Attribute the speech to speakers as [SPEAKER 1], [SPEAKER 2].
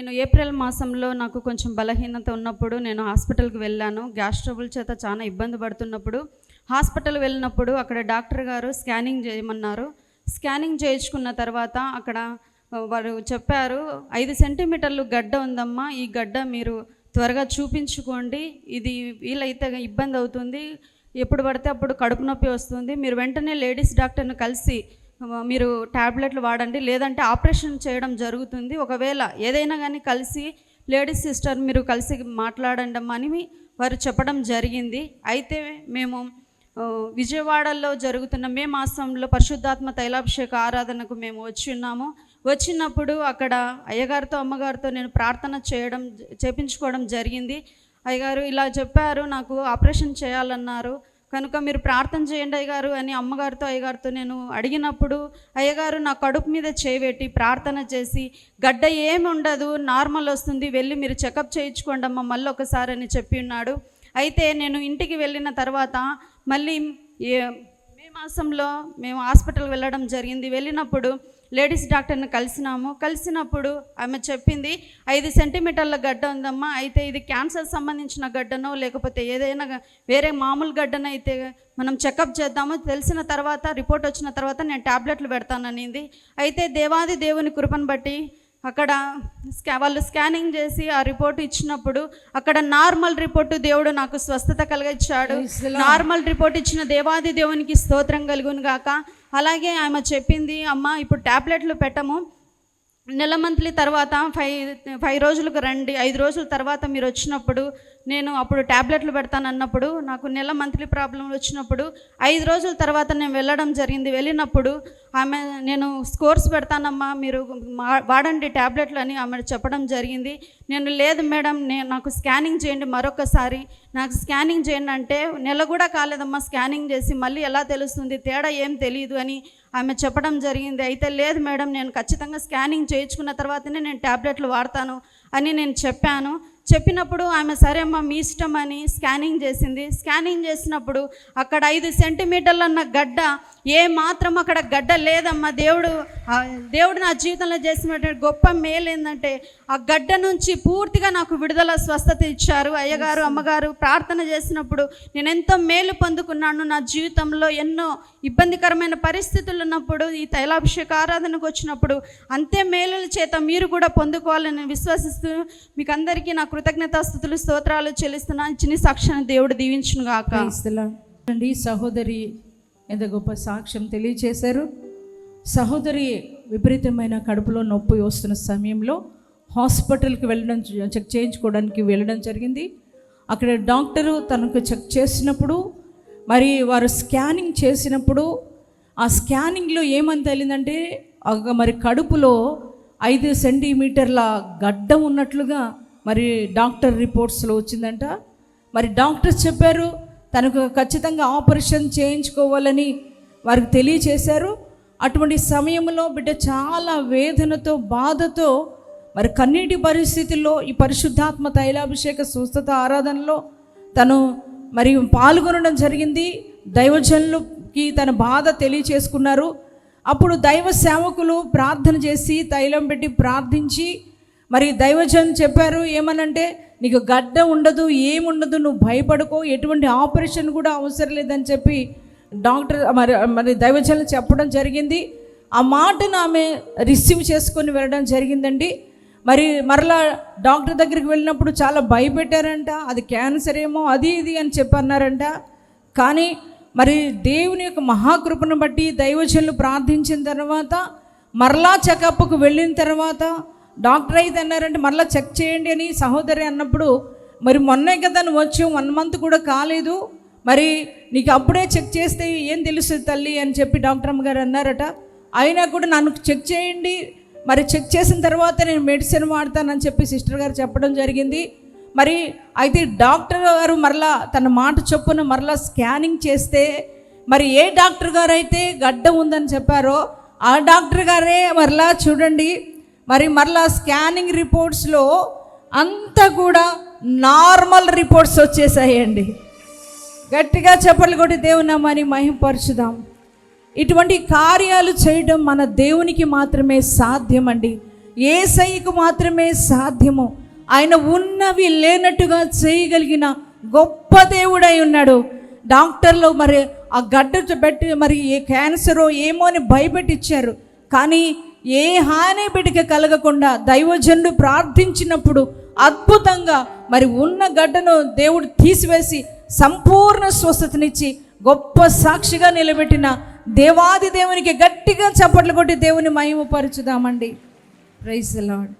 [SPEAKER 1] నేను ఏప్రిల్ మాసంలో నాకు కొంచెం బలహీనత ఉన్నప్పుడు నేను హాస్పిటల్కి వెళ్ళాను. గ్యాస్ ట్రబుల్ చేత చాలా ఇబ్బంది పడుతున్నప్పుడు హాస్పిటల్ వెళ్ళినప్పుడు అక్కడ డాక్టర్ గారు స్కానింగ్ చేయమన్నారు. స్కానింగ్ చేయించుకున్న తర్వాత అక్కడ వారు చెప్పారు ఐదు సెంటీమీటర్లు గడ్డ ఉందమ్మా ఈ గడ్డ మీరు త్వరగా చూపించుకోండి. ఇది వీలైతే ఇబ్బంది అవుతుంది. ఎప్పుడు పడితే అప్పుడు కడుపు నొప్పి వస్తుంది. మీరు వెంటనే లేడీస్ డాక్టర్ని కలిసి మీరు ట్యాబ్లెట్లు వాడండి. లేదంటే ఆపరేషన్ చేయడం జరుగుతుంది. ఒకవేళ ఏదైనా కానీ కలిసి లేడీస్ సిస్టర్ మీరు కలిసి మాట్లాడండి అని వారు చెప్పడం జరిగింది. అయితే మేము విజయవాడలో జరుగుతున్న మే మాసంలో పరిశుద్ధాత్మ తైలాభిషేక ఆరాధనకు మేము వచ్చి ఉన్నాము. వచ్చినప్పుడు అక్కడ అయ్యగారితో అమ్మగారితో నేను ప్రార్థన చేయడం చేపించుకోవడం జరిగింది. అయ్యగారు ఇలా చెప్పారు నాకు ఆపరేషన్ చేయాలన్నారు. కనుక మీరు ప్రార్థన చేయండి అయ్యగారు అని అమ్మగారితో అయ్యగారితో నేను అడిగినప్పుడు అయ్యగారు నా కడుపు మీద చేయబెట్టి ప్రార్థన చేసి గడ్డ ఏమి ఉండదు నార్మల్ వస్తుంది వెళ్ళి మీరు చెకప్ చేయించుకోండి అమ్మ మళ్ళీ ఒకసారి అని చెప్పి ఉన్నాడు. అయితే నేను ఇంటికి వెళ్ళిన తర్వాత మళ్ళీ ఏ మే మాసంలో మేము హాస్పిటల్ వెళ్ళడం జరిగింది. వెళ్ళినప్పుడు లేడీస్ డాక్టర్ని కలిసినాము. కలిసినప్పుడు ఆమె చెప్పింది ఐదు సెంటీమీటర్ల గడ్డ ఉందమ్మా అయితే ఇది క్యాన్సర్ సంబంధించిన గడ్డనో లేకపోతే ఏదైనా వేరే మామూలు గడ్డనైతే మనం చెకప్ చేద్దాము తెలిసిన తర్వాత రిపోర్ట్ వచ్చిన తర్వాత నేను ట్యాబ్లెట్లు పెడతాననింది. అయితే దేవాది దేవుని కృపను బట్టి అక్కడ స్కా వాళ్ళు స్కానింగ్ చేసి ఆ రిపోర్ట్ ఇచ్చినప్పుడు అక్కడ నార్మల్ రిపోర్టు దేవుడు నాకు స్వస్థత కలిగించాడు. నార్మల్ రిపోర్ట్ ఇచ్చిన దేవాది దేవునికి స్తోత్రం కలుగును గాక. అలాగే ఆమె చెప్పింది అమ్మ ఇప్పుడు ట్యాబ్లెట్లు పెట్టము. నెల మంత్లీ తర్వాత ఫైవ్ ఫైవ్ రోజులకు రండి ఐదు రోజుల తర్వాత మీరు వచ్చినప్పుడు నేను అప్పుడు ట్యాబ్లెట్లు పెడతాను అన్నప్పుడు నాకు నెల మంత్లీ ప్రాబ్లం వచ్చినప్పుడు ఐదు రోజుల తర్వాత నేను వెళ్ళడం జరిగింది. వెళ్ళినప్పుడు ఆమె నేను స్కోర్స్ పెడతానమ్మా మీరు మా- వాడండి ట్యాబ్లెట్లు అని ఆమె చెప్పడం జరిగింది. నేను లేదు మేడం నేను నాకు స్కానింగ్ చేయండి మరొకసారి. నాకు స్కానింగ్ చేయండి అంటే నెల కూడా కాలేదమ్మా స్కానింగ్ చేసి మళ్ళీ ఎలా తెలుస్తుంది తేడా ఏం తెలియదు అని ఆమె చెప్పడం జరిగింది. అయితే లేదు మేడం నేను ఖచ్చితంగా స్కానింగ్ చేయించుకున్న తర్వాతనే నేను ట్యాబ్లెట్లు వాడతాను అని నేను చెప్పాను. చెప్పినప్పుడు ఆమె సరే అమ్మా మీ ఇష్టం అని స్కానింగ్ చేసింది. స్కానింగ్ చేసినప్పుడు అక్కడ ఐదు సెంటీమీటర్లు అన్న గడ్డ ఏ మాత్రం అక్కడ గడ్డ లేదమ్మా. దేవుడు దేవుడు నా జీవితంలో చేసినటువంటి గొప్ప మేలు ఏంటంటే ఆ గడ్డ నుంచి పూర్తిగా నాకు విడుదల స్వస్థత ఇచ్చారు. అయ్యగారు అమ్మగారు ప్రార్థన చేసినప్పుడు నేను ఎంతో మేలు పొందుకున్నాను. నా జీవితంలో ఎన్నో ఇబ్బందికరమైన పరిస్థితులు ఉన్నప్పుడు ఈ తైలాభిషేక ఆరాధనకు వచ్చినప్పుడు అంతే మేలుల చేత మీరు కూడా పొందుకోవాలని విశ్వసిస్తూ మీకు అందరికీ కృతజ్ఞత స్థుతులు స్తోత్రాలు చెల్లిస్తున్నాను. చిన్న సాక్ష్యాన్ని దేవుడు దీవించును గాక.
[SPEAKER 2] అండి సహోదరి ఎంత గొప్ప సాక్ష్యం తెలియచేశారు. సహోదరి విపరీతమైన కడుపులో నొప్పి వస్తున్న సమయంలో హాస్పిటల్కి వెళ్ళడం చెక్ చేయించుకోవడానికి వెళ్ళడం జరిగింది. అక్కడ డాక్టరు తనకు చెక్ చేసినప్పుడు మరి వారు స్కానింగ్ చేసినప్పుడు ఆ స్కానింగ్లో ఏమని తేలిందంటే మరి కడుపులో ఐదు సెంటీమీటర్ల గడ్డ ఉన్నట్లుగా మరి డాక్టర్ రిపోర్ట్స్లో వచ్చిందంట. మరి డాక్టర్స్ చెప్పారు తనకు ఖచ్చితంగా ఆపరేషన్ చేయించుకోవాలని వారికి తెలియచేశారు. అటువంటి సమయంలో బిడ్డ చాలా వేదనతో బాధతో మరి కన్నీటి పరిస్థితుల్లో ఈ పరిశుద్ధాత్మ తైలాభిషేక సుస్థత ఆరాధనలో తను మరి పాల్గొనడం జరిగింది. దైవజనులకి తన బాధ తెలియచేసుకున్నారు. అప్పుడు దైవ సేవకులు ప్రార్థన చేసి తైలం పెట్టి ప్రార్థించి మరి దైవజన్ చెప్పారు ఏమనంటే నీకు గడ్డ ఉండదు ఏముండదు నువ్వు భయపడుకో ఎటువంటి ఆపరేషన్ కూడా అవసరం లేదని చెప్పి డాక్టర్ మరి మరి దైవజనులు చెప్పడం జరిగింది. ఆ మాటను ఆమె రిసీవ్ చేసుకొని వెళ్ళడం జరిగిందండి. మరి మరలా డాక్టర్ దగ్గరికి వెళ్ళినప్పుడు చాలా భయపెట్టారంట అది క్యాన్సర్ ఏమో అది ఇది అని చెప్పన్నారంట. కానీ మరి దేవుని యొక్క మహాకృపను బట్టి దైవజనులు ప్రార్థించిన తర్వాత మరలా చెకప్కు వెళ్ళిన తర్వాత డాక్టర్ అయితే అన్నారంటే మరలా చెక్ చేయండి అని సహోదరి అన్నప్పుడు మరి మొన్నే కదా నువ్వు వచ్చి వన్ మంత్ కూడా కాలేదు. మరి నీకు అప్పుడే చెక్ చేస్తే ఏం తెలుస్తుంది తల్లి? అని చెప్పి డాక్టర్ అమ్మగారు అన్నారట. అయినా కూడా నన్ను చెక్ చేయండి. మరి చెక్ చేసిన తర్వాత నేను మెడిసిన్ వాడతానని చెప్పి సిస్టర్ గారు చెప్పడం జరిగింది. మరి అయితే డాక్టర్ గారు మరలా తన మాట చొప్పున మరలా స్కానింగ్ చేస్తే మరి ఏ డాక్టర్ గారు అయితే గడ్డ ఉందని చెప్పారో ఆ డాక్టర్ గారే మరలా చూడండి. మరి మరలా స్కానింగ్ రిపోర్ట్స్లో అంతా కూడా నార్మల్ రిపోర్ట్స్ వచ్చేసాయండి. గట్టిగా చెప్పలు కొట్టి దేవునామని మహింపరచుదాం. ఇటువంటి కార్యాలు చేయడం మన దేవునికి మాత్రమే సాధ్యమండి. ఏసైకు మాత్రమే సాధ్యము. ఆయన ఉన్నవి లేనట్టుగా చేయగలిగిన గొప్ప దేవుడై ఉన్నాడు. డాక్టర్లు మరి ఆ గడ్డ పెట్టి మరి ఏ క్యాన్సరో ఏమో అని భయపెట్టిచ్చారు. కానీ ఏ హాని బిడ్డకి కలగకుండా దైవజనుడు ప్రార్థించినప్పుడు అద్భుతంగా మరి ఉన్న గడ్డను దేవుడు తీసివేసి సంపూర్ణ స్వస్థతనిచ్చి గొప్ప సాక్షిగా నిలబెట్టిన దేవాది దేవునికి గట్టిగా చప్పట్లు కొట్టి దేవుని మహిమపరచుదామండి. Praise lord